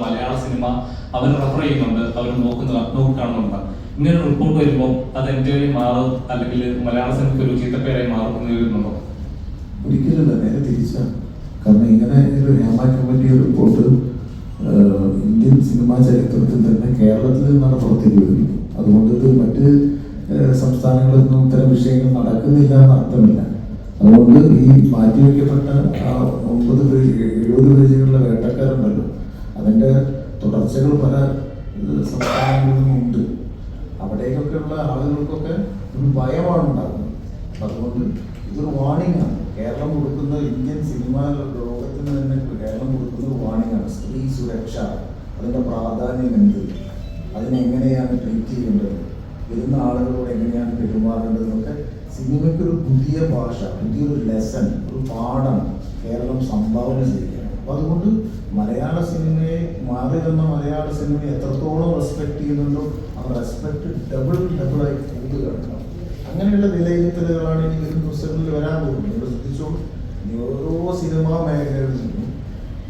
മലയാള cinema അവർ refer ചെയ്യുന്നുണ്ട് അവർ നോക്കുന്ന കാണുന്നുണ്ട്. ഇങ്ങനെ റിപ്പോർട്ട് വരുമ്പോൾ അത് എന്റെ മാറും അല്ലെങ്കിൽ മലയാള സിനിമയ്ക്ക് ഒരു ചീത്തപ്പേരായി മാറും എന്ന് ഒരിക്കലല്ല നേരെ തിരിച്ചാണ് കാരണം ഇങ്ങനെ ഒരു Hema committee report Indian cinema ചരിത്രത്തിൽ തന്നെ കേരളത്തിൽ നിന്നാണ് പുറത്തേക്ക് വരുന്നത്. അതുകൊണ്ട് ഇത് മറ്റ് സംസ്ഥാനങ്ങളിൽ നിന്നും ഇത്തരം വിഷയങ്ങൾ നടക്കുന്നില്ല എന്ന് അർത്ഥമില്ല. അതുകൊണ്ട് ഈ മാറ്റിവെക്കപ്പെട്ട ഒമ്പത് പേജ് എഴുപത് പേജുകളിലെ വേട്ടക്കാരുണ്ടല്ലോ അതിന്റെ തുടർച്ചകൾ പല സംസ്ഥാനങ്ങളിലും ഉണ്ട്. അവിടേക്കൊക്കെയുള്ള ആളുകൾക്കൊക്കെ ഒരു ഭയമാണ് ഉണ്ടാകുന്നത്. അതുകൊണ്ട് ഇതൊരു വാണിംഗ് ആണ്. കേരളം കൊടുക്കുന്ന ഇന്ത്യൻ സിനിമ ലോകത്തിന് തന്നെ കേരളം കൊടുക്കുന്ന വാണിംഗ് ആണ്. സ്ത്രീ സുരക്ഷ അതിന്റെ പ്രാധാന്യം എന്ത്? അതിനെങ്ങനെയാണ് ട്രീറ്റ് ചെയ്യേണ്ടത്? വരുന്ന ആളുകളോട് എങ്ങനെയാണ് പെരുമാറേണ്ടതെന്നൊക്കെ സിനിമയ്ക്ക് ഒരു പുതിയ ഭാഷ പുതിയൊരു ലെസൺ ഒരു പാഠം കേരളം സംഭാവന ചെയ്യുകയാണ് അപ്പോൾ അതുകൊണ്ട് മലയാള സിനിമയെ മാറി വന്ന മലയാള സിനിമയെ എത്രത്തോളം റെസ്പെക്ട് ചെയ്യുന്നുണ്ടോ ആ റെസ്പെക്ട് ഡബിൾ ഡബിളായി കൂടുകയാണ്. അങ്ങനെയുള്ള വിലയിരുത്തലുകളാണ് ഇനി വരും ദിവസങ്ങളിൽ വരാൻ പോകുന്നത്. നിങ്ങൾ ശ്രദ്ധിച്ചോളൂ. ഓരോ സിനിമാ മേഖലകളിൽ നിന്നും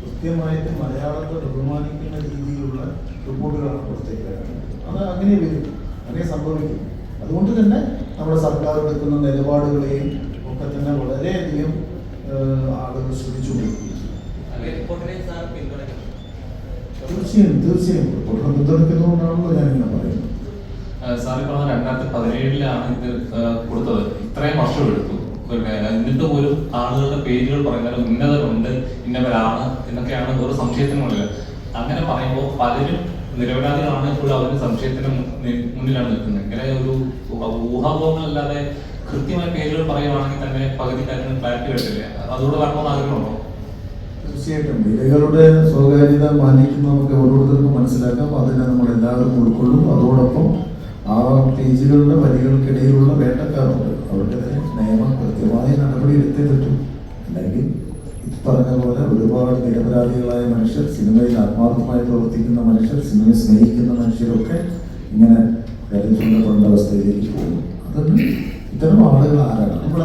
കൃത്യമായിട്ട് മലയാളത്തെ ബഹുമാനിക്കുന്ന രീതിയിലുള്ള റിപ്പോർട്ടുകളാണ് പുറത്തേക്ക് വരുന്നത് അത് അങ്ങനെ വരും. അങ്ങനെ സംഭവിക്കും. അതുകൊണ്ട് തന്നെ നമ്മുടെ സർക്കാർ എടുക്കുന്ന നിലപാടുകളെയും ഒക്കെ തന്നെ വളരെയധികം ആളുകൾ ശ്രദ്ധിച്ചുകൊണ്ടിരിക്കും തീർച്ചയായും തീർച്ചയായും. റിപ്പോർട്ടിനെ പിന്തുണയ്ക്കുന്നതുകൊണ്ടാണല്ലോ ഞാനിങ്ങനെ പറയുന്നത്. സാർ ഈ പറഞ്ഞ രണ്ടായിരത്തി പതിനേഴിലാണ് ഇത് കൊടുത്തത്. ഇത്രയും വർഷം എടുത്തു എന്നിട്ട് പോലും ആളുകളുടെ പേരുകൾ പറയുന്നത് ഉന്നതരുണ്ട് ഇന്നവരാണ് എന്നൊക്കെയാണ് ഒരു സംശയത്തിനുള്ളത് അങ്ങനെ പറയുമ്പോൾ പലരും നിരപരാധികളാണ് ഇപ്പോൾ അവരുടെ സംശയത്തിന് മുന്നിലാണ് നിൽക്കുന്നത്. ഇങ്ങനെ ഒരു ഊഹാപോഹങ്ങളല്ലാതെ കൃത്യമായ പേരുകൾ പറയുവാണെങ്കിൽ തന്നെ പകുതിക്കാരന് ക്ലാരിറ്റി കിട്ടില്ല അതുകൂടെ വരണമെന്ന് ആഗ്രഹമുണ്ടോ? തീർച്ചയായിട്ടും. ഇരകളുടെ സ്വകാര്യത മാനിക്കുന്ന നമുക്ക് ഓരോരുത്തർക്കും മനസ്സിലാക്കാം. അതിനെ നമ്മൾ എല്ലാവരും ഉൾക്കൊള്ളും. അതോടൊപ്പം ആ പേജുകളുടെ വരികൾക്കിടയിലുള്ള വേട്ടക്കാരുണ്ട്. അവർക്കെതിരെ നിയമം കൃത്യമായ നടപടി എടുത്തേ പറ്റും അല്ലെങ്കിൽ പറഞ്ഞ പോലെ ഒരുപാട് നിരപരാധികളായ മനുഷ്യർ സിനിമയിൽ ആത്മാർത്ഥമായി പ്രവർത്തിക്കുന്ന മനുഷ്യർ സിനിമയെ സ്നേഹിക്കുന്ന മനുഷ്യരൊക്കെ ഇങ്ങനെ കരുതുന്ന അവസ്ഥയിലേക്ക് പോകും അതുകൊണ്ട് ഇത്തരം ആളുകൾ ആരാണ്? നമ്മൾ